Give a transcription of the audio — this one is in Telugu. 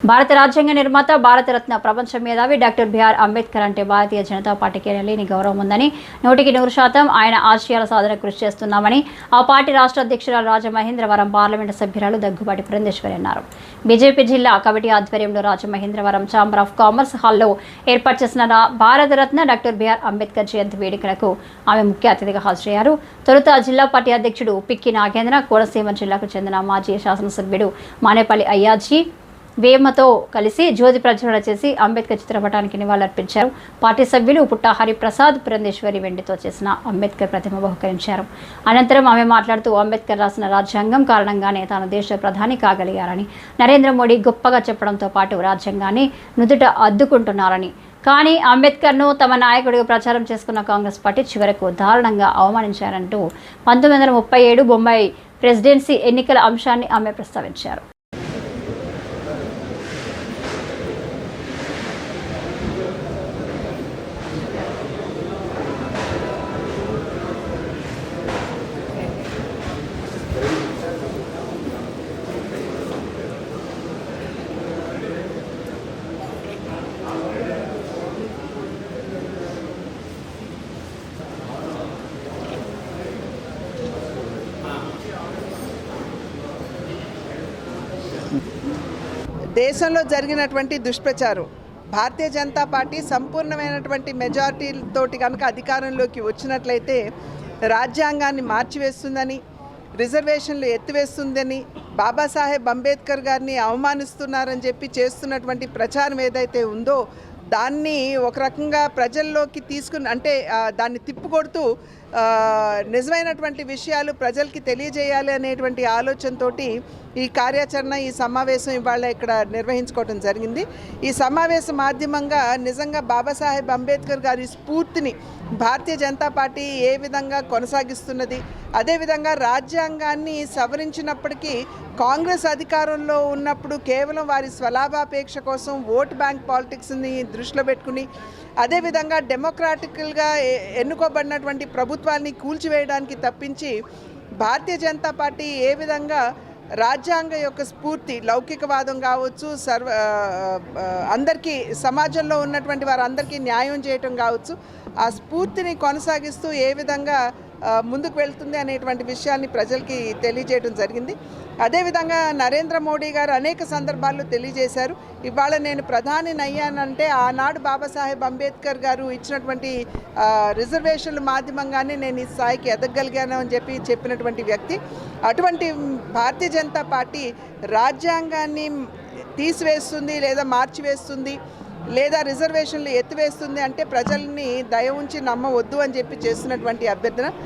భారత రాజ్యాంగ నిర్మాత భారతరత్న ప్రపంచ మేధావి డాక్టర్ బిఆర్ అంబేద్కర్ అంటే భారతీయ జనతా పార్టీకి లేని గౌరవం ఉందని నూటికి నూరు శాతం ఆయన ఆశయాల సాధన కృషి చేస్తున్నామని ఆ పార్టీ రాష్ట్ర అధ్యక్షురాలు రాజమహేంద్రవరం పార్లమెంటు సభ్యురాలు దగ్గుబాటి పురంధేశ్వరి అన్నారు. బీజేపీ జిల్లా కమిటీ ఆధ్వర్యంలో రాజమహేంద్రవరం ఛాంబర్ ఆఫ్ కామర్స్ హాల్లో ఏర్పాటు చేసిన రా- Bharat Ratna doctor B R Ambedkar జయంతి వేడుకలకు ఆమె ముఖ్య అతిథిగా హాజరయ్యారు. తొలుత జిల్లా పార్టీ అధ్యక్షుడు పిక్కి నాగేంద్ర కోనసీమ జిల్లాకు చెందిన మాజీ శాసనసభ్యుడు మానేపల్లి అయ్యాజీ వేమతో కలిసి జ్యోతి ప్రజ్వలన చేసి అంబేద్కర్ చిత్రపటానికి నివాళులర్పించారు. పార్టీ సభ్యులు పుట్ట హరిప్రసాద్ పురంధేశ్వరి వెండితో చేసిన అంబేద్కర్ ప్రతిమ బహుకరించారు. అనంతరం ఆమె మాట్లాడుతూ అంబేద్కర్ రాసిన రాజ్యాంగం కారణంగానే తాను దేశ ప్రధాని కాగలిగారని నరేంద్ర మోడీ గొప్పగా చెప్పడంతో పాటు రాజ్యాంగాన్ని నుదుట అద్దుకుంటున్నారని. కానీ అంబేద్కర్ను తమ నాయకుడిగా ప్రచారం చేసుకున్న కాంగ్రెస్ పార్టీ చివరకు దారుణంగా అవమానించారంటూ పంతొమ్మిది వందల ముప్పై ఏడు బొంబాయి ప్రెసిడెన్సీ ఎన్నికల అంశాన్ని ఆమె ప్రస్తావించారు. దేశంలో జరిగినటువంటి దుష్ప్రచారం భారతీయ జనతా పార్టీ సంపూర్ణమైనటువంటి మెజారిటీ తోటి కనుక అధికారంలోకి వచ్చినట్లయితే రాజ్యాంగాన్ని మార్చివేస్తుందని రిజర్వేషన్లు ఎత్తివేస్తుందని బాబాసాహెబ్ అంబేద్కర్ గారిని అవమానిస్తున్నారని చెప్పి చేస్తున్నటువంటి ప్రచారం ఏదైతే ఉందో దాన్ని ఒక రకంగా ప్రజల్లోకి తీసుకుని అంటే దాన్ని తిప్పుకొడుతూ నిజమైనటువంటి విషయాలు ప్రజలకి తెలియజేయాలి అనేటువంటి ఆలోచనతో ఈ కార్యాచరణ ఈ సమావేశం ఇవాళ ఇక్కడ నిర్వహించుకోవడం జరిగింది. ఈ సమావేశ మాధ్యమంగా నిజంగా బాబాసాహెబ్ అంబేద్కర్ గారి స్ఫూర్తిని భారతీయ జనతా పార్టీ ఏ విధంగా కొనసాగిస్తున్నది అదేవిధంగా రాజ్యాంగాన్ని సవరించినప్పటికీ కాంగ్రెస్ అధికారంలో ఉన్నప్పుడు కేవలం వారి స్వలాభాపేక్ష కోసం ఓట్ బ్యాంక్ పాలిటిక్స్ని దృష్టిలో పెట్టుకుని అదేవిధంగా డెమోక్రాటికల్గా ఎన్నుకోబడినటువంటి ప్రభుత్వాన్ని కూల్చివేయడానికి తప్పించి భారతీయ జనతా పార్టీ ఏ విధంగా రాజ్యాంగ యొక్క స్ఫూర్తి లౌకికవాదం కావచ్చు సర్వ అందరికీ సమాజంలో ఉన్నటువంటి వారందరికీ న్యాయం చేయటం కావచ్చు ఆ స్ఫూర్తిని కొనసాగిస్తూ ఏ విధంగా ముందుకు వెళ్తుంది అనేటువంటి విషయాన్ని ప్రజలకి తెలియజేయడం జరిగింది. అదేవిధంగా నరేంద్ర మోడీ గారు అనేక సందర్భాల్లో తెలియజేశారు. ఇవాళ నేను ప్రధాని అయ్యానంటే ఆనాడు బాబాసాహెబ్ అంబేద్కర్ గారు ఇచ్చినటువంటి రిజర్వేషన్ల మాధ్యమంగానే నేను ఈ స్థాయికి ఎదగగలిగాను అని చెప్పి చెప్పినటువంటి వ్యక్తి. అటువంటి భారతీయ జనతా పార్టీ రాజ్యాంగాన్ని తీసివేస్తుంది లేదా మార్చివేస్తుంది లేదా రిజర్వేషన్లు ఎత్తివేస్తుంది అంటే ప్రజల్ని దయ ఉంచి నమ్మవద్దు అని చెప్పి చేస్తున్నటువంటి అభ్యర్థన.